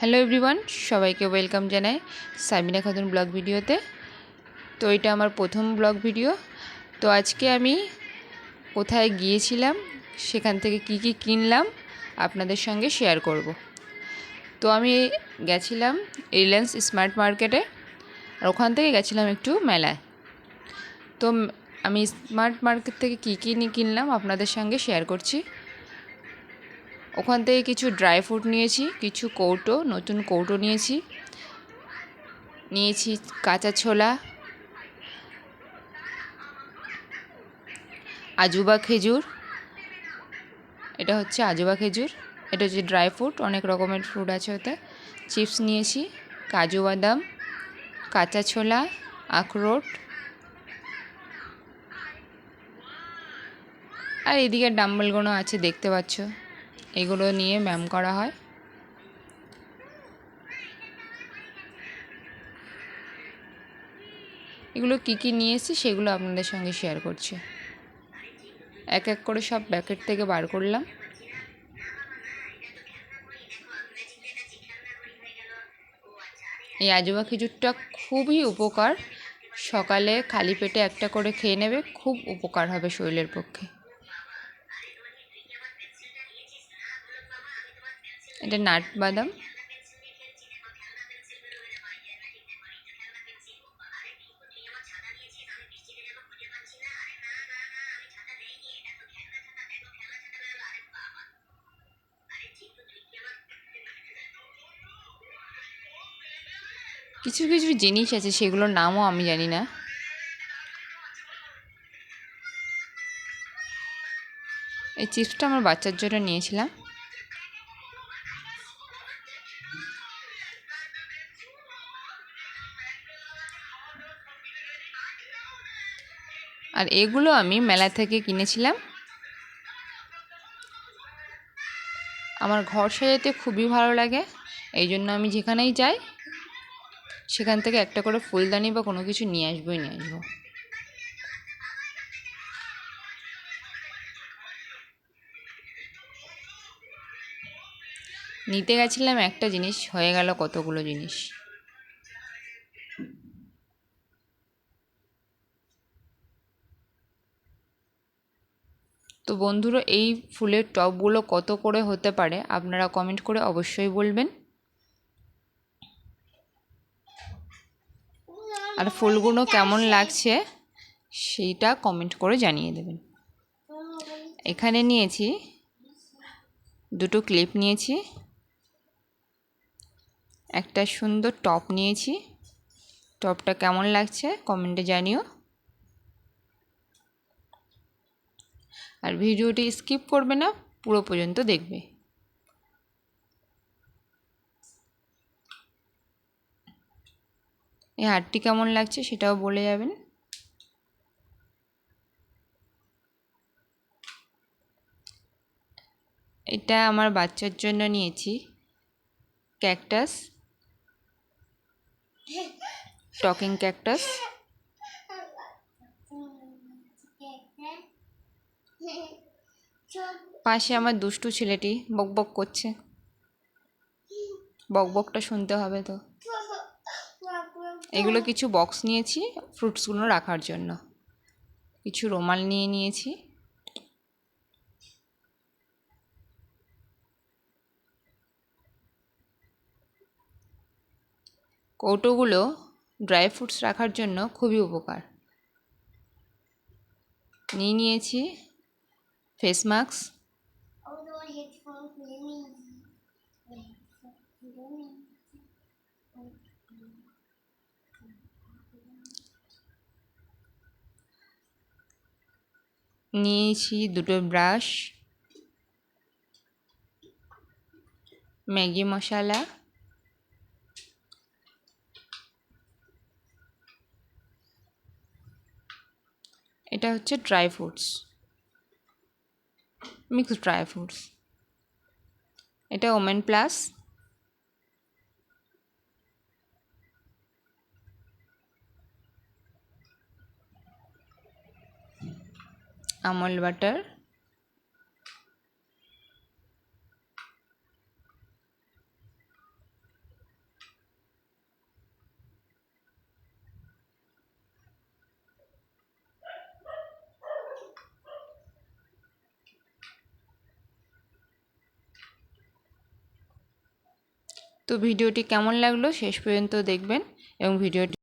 Hello everyone সবাইকে welcome জানাই Sabina Khatun blog ভিডিওতে। তো এটা আমার প্রথম ব্লগ ভিডিও তো আজকে আমি কোথায় গিয়েছিলাম, সেখান থেকে কি কি কিনলাম, আপনাদের সঙ্গে শেয়ার করব। তো আমি গেছিলাম রিলায়েন্স স্মার্ট মার্কেটে আর ওখান থেকে গেছিলাম একটু মেলায়। তো আমি স্মার্ট মার্কেট থেকে কী কী কিনলাম, আপনাদের সঙ্গে শেয়ার করছি। ওখান থেকে কিছু ড্রাই ফ্রুট নিয়েছি, কিছু কৌটো, নতুন কৌটো নিয়েছি। নিয়েছি কাঁচা ছোলা, আজুবা খেজুর। এটা হচ্ছে আজুবা খেজুর। এটা হচ্ছে ড্রাই ফ্রুট, অনেক রকমের ফ্রুট আছে ওতে। চিপস নিয়েছি, কাজু বাদাম, কাঁচা ছোলা, আখরোট। আর এদিকে ডাম্বেলগুলো আছে, দেখতে পাচ্ছ। এগুলো নিয়ে ব্যায়াম করা হয়। এগুলো কী কী নিয়ে এসেছি সেগুলো আপনাদের সঙ্গে শেয়ার করছি। এক এক করে সব প্যাকেট থেকে বার করলাম। এই আজবা খেজুরটা খুবই উপকার। সকালে খালি পেটে একটা করে খেয়ে নেবে, খুব উপকার হবে শরীরের পক্ষে। এটা নাট বাদাম। কিছু কিছু জিনিস আছে, সেগুলোর নামও আমি জানি না। এই চিপসটা আমার বাচ্চার জন্য নিয়েছিলাম। আর এগুলো আমি মেলা থেকে কিনেছিলাম। আমার ঘর সাজাতে খুবই ভালো লাগে, এই জন্য আমি যেখানেই যাই, সেখান থেকে একটা করে ফুলদানি বা কোনো কিছু নিয়ে আসবোই, নিয়ে আসব। নিতে গেছিলাম একটা জিনিস, হয়ে গেল কতগুলো জিনিস। তো বন্ধুরা, এই ফুলের টবগুলো কত করে হতে পারে আপনারা কমেন্ট করে অবশ্যই বলবেন। আর ফুলগুলো কেমন লাগছে সেইটা কমেন্ট করে জানিয়ে দেবেন। এখানে নিয়েছি দুটো ক্লিপ নিয়েছি, একটা সুন্দর টপ নিয়েছি। টপটা কেমন লাগছে কমেন্টে জানিও। আর ভিডিওটি স্কিপ করবে না, পুরো পর্যন্ত দেখবে। এই হারটি কেমন লাগছে সেটাও বলে যাবেন। এটা আমার বাচ্চার জন্য নিয়েছি। ক্যাকটাস। Talking cactus. পাশে আমার দুষ্টু ছেলেটি বক বক করছে। বক বকটা শুনতে হবে তো। এগুলো কিছু বক্স নিয়েছি ফ্রুটসগুলো রাখার জন্য। কিছু রুমাল নিয়ে নিয়েছি। কৌটোগুলো ড্রাই ফ্রুটস রাখার জন্য খুবই উপকার। নিয়ে নিয়েছি ফেস মাস্ক নিয়েছি দুটো ব্রাশ ম্যাগি মশলা এটা হচ্ছে dry fruits mixed dry fruits এটা ওমেন প্লাস আমল বাটার তো ভিডিওটি কেমন লাগল শেষ পর্যন্ত দেখবেন এবং ভিডিওটি